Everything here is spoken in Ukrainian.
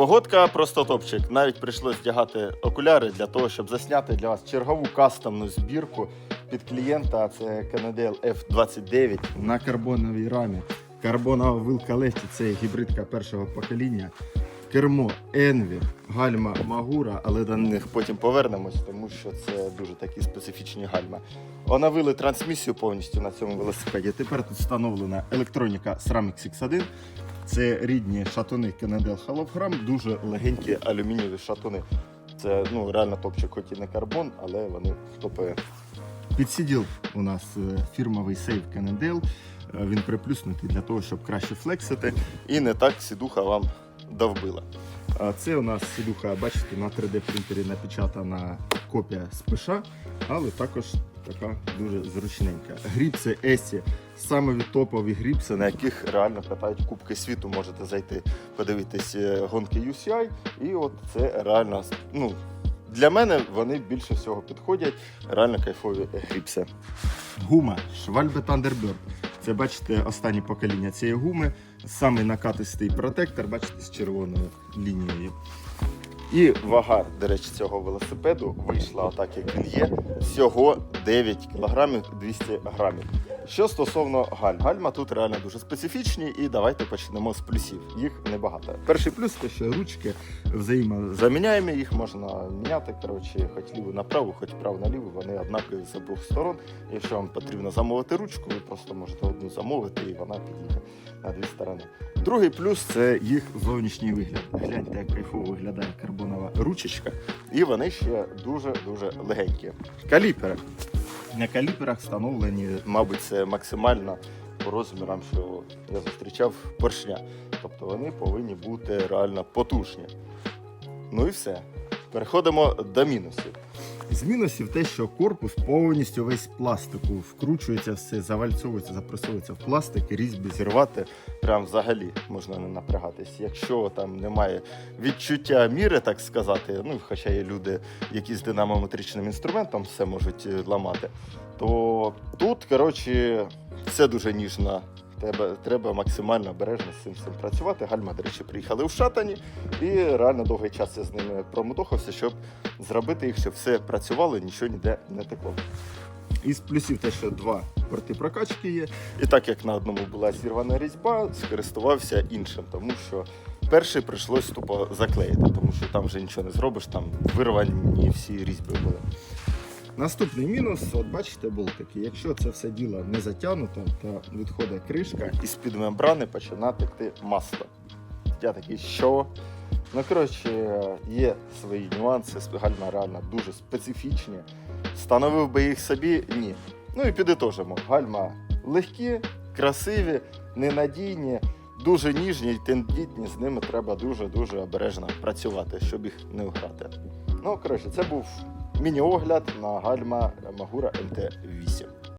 Погодка просто топчик. Навіть прийшлось вдягати окуляри для того, щоб засняти для вас чергову кастомну збірку під клієнта. Це Canadel F29 на карбоновій рамі. Карбонова вилка легкі це гібридка першого покоління. Кермо Envy, гальма Магура, але до них потім повернемось, тому що це дуже такі специфічні гальма. Оновили трансмісію повністю на цьому велосипеді. Тепер тут встановлена електроніка Ceramix X1. Це рідні шатуни Canadel Hologram, дуже легенькі алюмінієві шатуни. Це ну, реально топчик, хоч і не карбон, але вони топи. Підсиділ у нас е, фірмовий сейф Canadel. Е, Він приплюснутий для того, щоб краще флексити. І не так сідуха вам довбила. А Це у нас сідуха, бачите, на 3D принтері напечатана копія з ПШ, але також така дуже зручненька. Гріпси Есі, саме топові гріпси, на яких реально катають Кубки світу. Можете зайти подивитись е, гонки UCI. І от це реально ну, для мене вони більше всього підходять. Реально кайфові гріпси. Гума Швальбе Thunderbird. Це бачите останнє покоління цієї гуми. Самий накатистий протектор, бачите, з червоною лінією. І вага, до речі, цього велосипеду вийшла отак, як він є. Всього 9 кг 200 грамів. Що стосовно гальм, гальма тут реально дуже специфічні, і давайте почнемо з плюсів. Їх небагато. Перший плюс це що ручки взаємозаміняємо, їх можна міняти. Коротше, хоч ліву направо, хоч право наліво, вони однакові з обох сторон. Якщо вам потрібно замовити ручку, ви просто можете одну замовити, і вона підійде на дві сторони. Другий плюс це їх зовнішній вигляд. Гляньте, як кайфово виглядає карбонова ручечка. І вони ще дуже-дуже легенькі. Каліпери. На каліперах встановлені, мабуть, це максимально по розмірам, що я зустрічав поршня. Тобто вони повинні бути реально потужні. Ну і все. Переходимо до мінусів. З мінусів те, що корпус повністю весь пластику вкручується все, завальцовується, запресовується в пластик, і різьби зірвати прям взагалі можна не напрягатись. Якщо там немає відчуття міри, так сказати, ну хоча є люди, які з динамометричним інструментом все можуть е, ламати, то тут, коротше, все дуже ніжно. Треба, треба максимально обережно з цим всім працювати. Гальма, до речі, приїхали в шатані, і реально довгий час я з ними промудохався, щоб зробити їх, щоб все працювало, нічого ніде не текло. Із плюсів те, що два порти прокачки є. І так як на одному була зірвана різьба, скористувався іншим, тому що перший прийшлось тупо заклеїти, тому що там вже нічого не зробиш, там вирвані всі різьби були. Наступний мінус, от бачите, болтики. Якщо це все діло не затягнуто, то відходить кришка і з-під мембрани починає текти масло. Я такий, що? Ну, коротше, є свої нюанси, гальма реально дуже специфічні. Встановив би їх собі? Ні. Ну і підітожимо. Гальма легкі, красиві, ненадійні, дуже ніжні й тендітні. З ними треба дуже-дуже обережно працювати, щоб їх не вграти. Ну, коротше, це був міні-огляд на гальма Магура МТ-8.